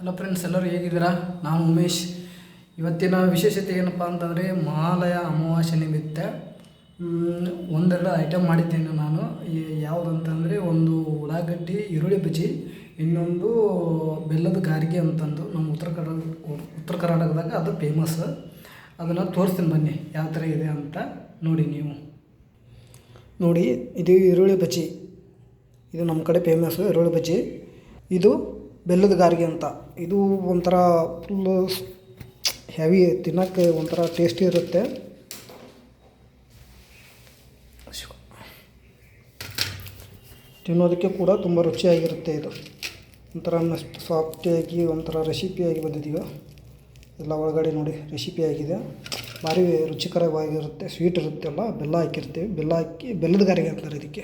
Hello friends ಎಲ್ಲರೂ ಹೇಗಿದ್ದೀರಾ? ನಾನು ಉಮೇಶ್. ಇವತ್ತಿನ ವಿಶೇಷತೆ ಏನಪ್ಪ ಅಂತಂದರೆ ಮಹಾಲಯ ಅಮಾವಾಸ್ಯೆ ನಿಮಿತ್ತ ಒಂದೆರಡು ಐಟಮ್ ಮಾಡಿದ್ದೇನೆ ನಾನು. ಯಾವುದಂತಂದರೆ ಒಂದು ಉಳ್ಳಾಗಡ್ಡಿ, ಈರುಳ್ಳಿ ಬಜ್ಜಿ, ಇನ್ನೊಂದು ಬೆಲ್ಲದ ಗಾರಿಗೆ ಅಂತಂದು ನಮ್ಮ ಉತ್ತರ ಕರ್ನಾಟಕ, ಉತ್ತರ ಕರ್ನಾಟಕದಾಗ ಅದು ಫೇಮಸ್ ಅದನ್ನು ತೋರಿಸ್ತೀನಿ ಬನ್ನಿ, ಯಾವ ಥರ ಇದೆ ಅಂತ ನೋಡಿ ನೀವು. ನೋಡಿ, ಇದು ಈರುಳ್ಳಿ ಬಜ್ಜಿ. ಇದು ನಮ್ಮ ಕಡೆ ಫೇಮಸ್ಸು ಈರುಳ್ಳಿ ಬಜ್ಜಿ. ಇದು ಬೆಲ್ಲದ ಗಾರಿಗೆ ಅಂತ. ಇದು ಒಂಥರ ಫುಲ್ಲು ಹೆವಿ ತಿನ್ನೋಕ್ಕೆ ಒಂಥರ ಟೇಸ್ಟಿ ಇರುತ್ತೆ. ತಿನ್ನೋದಕ್ಕೆ ಕೂಡ ತುಂಬ ರುಚಿಯಾಗಿರುತ್ತೆ ಇದು. ಒಂಥರ ಮಸ್ತ್ ಸಾಫ್ಟಿಯಾಗಿ ಒಂಥರ ರೆಸಿಪಿಯಾಗಿ ಬಂದಿದ್ದೀವಿ ಎಲ್ಲ ಒಳಗಡೆ ನೋಡಿ ರೆಸಿಪಿಯಾಗಿದೆ ಭಾರಿ ರುಚಿಕರವಾಗಿರುತ್ತೆ ಸ್ವೀಟ್ ಇರುತ್ತಲ್ಲ, ಬೆಲ್ಲ ಹಾಕಿರ್ತೀವಿ. ಬೆಲ್ಲ ಹಾಕಿ, ಬೆಲ್ಲದ ಗಾರಿಗೆ ಅಂತಾರೆ ಇದಕ್ಕೆ.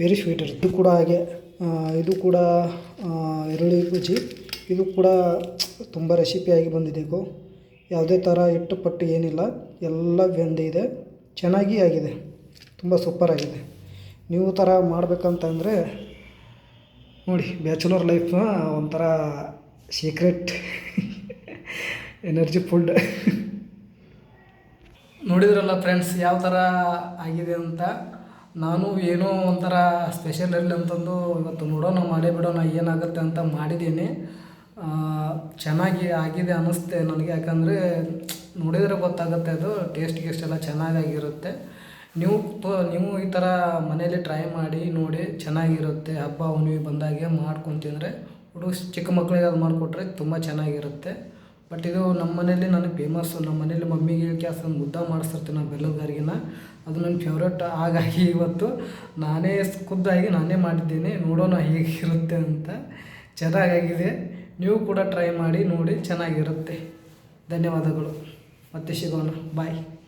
ವೆರಿ ಸ್ವೀಟ್ ಇರುತ್ತೆ. ಇದು ಕೂಡ ಹಾಗೆ ಇದು ಕೂಡ ಈರುಳ್ಳಿ ಬಜ್ಜಿ ಇದು ಕೂಡ ತುಂಬ ರೆಸಿಪಿಯಾಗಿ ಬಂದಿದೆ ಇದು ಯಾವುದೇ ಥರ ಇಟ್ಟು ಪಟ್ಟು ಏನಿಲ್ಲ, ಎಲ್ಲ ಬೆಂದಿದೆ ಚೆನ್ನಾಗಿ ಆಗಿದೆ. ತುಂಬ ಸೂಪರಾಗಿದೆ ನೀವು ಥರ ಮಾಡಬೇಕಂತಂದರೆ, ನೋಡಿ, ಬ್ಯಾಚುಲರ್ ಲೈಫ್ನ ಒಂಥರ ಸೀಕ್ರೆಟ್ ಎನರ್ಜಿ ಫುಡ್ ನೋಡಿದ್ರಲ್ಲ ಫ್ರೆಂಡ್ಸ್ ಯಾವ ಥರ ಆಗಿದೆ ಅಂತ? ನಾನು ಏನೋ ಒಂಥರ ಸ್ಪೆಷಲ್ ಇರಲಿ ಅಂತಂದು ಇವತ್ತು ನೋಡೋಣ, ಮಾಡೇ ಬಿಡೋಣ, ಏನಾಗುತ್ತೆ ಅಂತ ಮಾಡಿದ್ದೀನಿ. ಚೆನ್ನಾಗಿ ಆಗಿದೆ ಅನ್ನಿಸ್ತೆ ನನಗೆ. ಯಾಕಂದರೆ ನೋಡಿದರೆ ಗೊತ್ತಾಗುತ್ತೆ ಅದು ಟೇಸ್ಟ್ ಗೀಸ್ಟ್ ಎಲ್ಲ ಚೆನ್ನಾಗಾಗಿರುತ್ತೆ. ನೀವು ತೋ, ನೀವು ಈ ಥರ ಮನೇಲಿ ಟ್ರೈ ಮಾಡಿ, ನೋಡಿ ಚೆನ್ನಾಗಿರುತ್ತೆ. ಹಬ್ಬ ಹುಣ್ಣಿಮೆ ಬಂದಾಗೆ ಮಾಡ್ಕೊಂಡು ಹುಡುಗ ಚಿಕ್ಕ ಮಕ್ಕಳಿಗೆ ಅದು ಮಾಡಿಕೊಟ್ರೆ ತುಂಬ ಚೆನ್ನಾಗಿರುತ್ತೆ. ಬಟ್ ಇದು ನಮ್ಮ ಮನೇಲಿ ನನಗೆ ಫೇಮಸ್ಸು ನಮ್ಮ ಮನೇಲಿ ಮಮ್ಮಿಗೆ ಕ್ಯಾಸ್ ಮುದ್ದ ಮಾಡಿಸ್ತಿರ್ತೀನಿ ನಾನು ಬೆಲ್ಲದ ಅದು ನನ್ನ ಫೇವ್ರೇಟ್ ಹಾಗಾಗಿ ಇವತ್ತು ನಾನೇ ಖುದ್ದಾಗಿ ನಾನೇ ಮಾಡಿದ್ದೀನಿ. ನೋಡೋಣ ಹೇಗಿರುತ್ತೆ ಅಂತ. ಚೆನ್ನಾಗಾಗಿದೆ. ನೀವು ಕೂಡ ಟ್ರೈ ಮಾಡಿ ನೋಡಿ ಚೆನ್ನಾಗಿರುತ್ತೆ. ಧನ್ಯವಾದಗಳು. ಮತ್ತೆ ಸಿಗೋಣ. ಬಾಯ್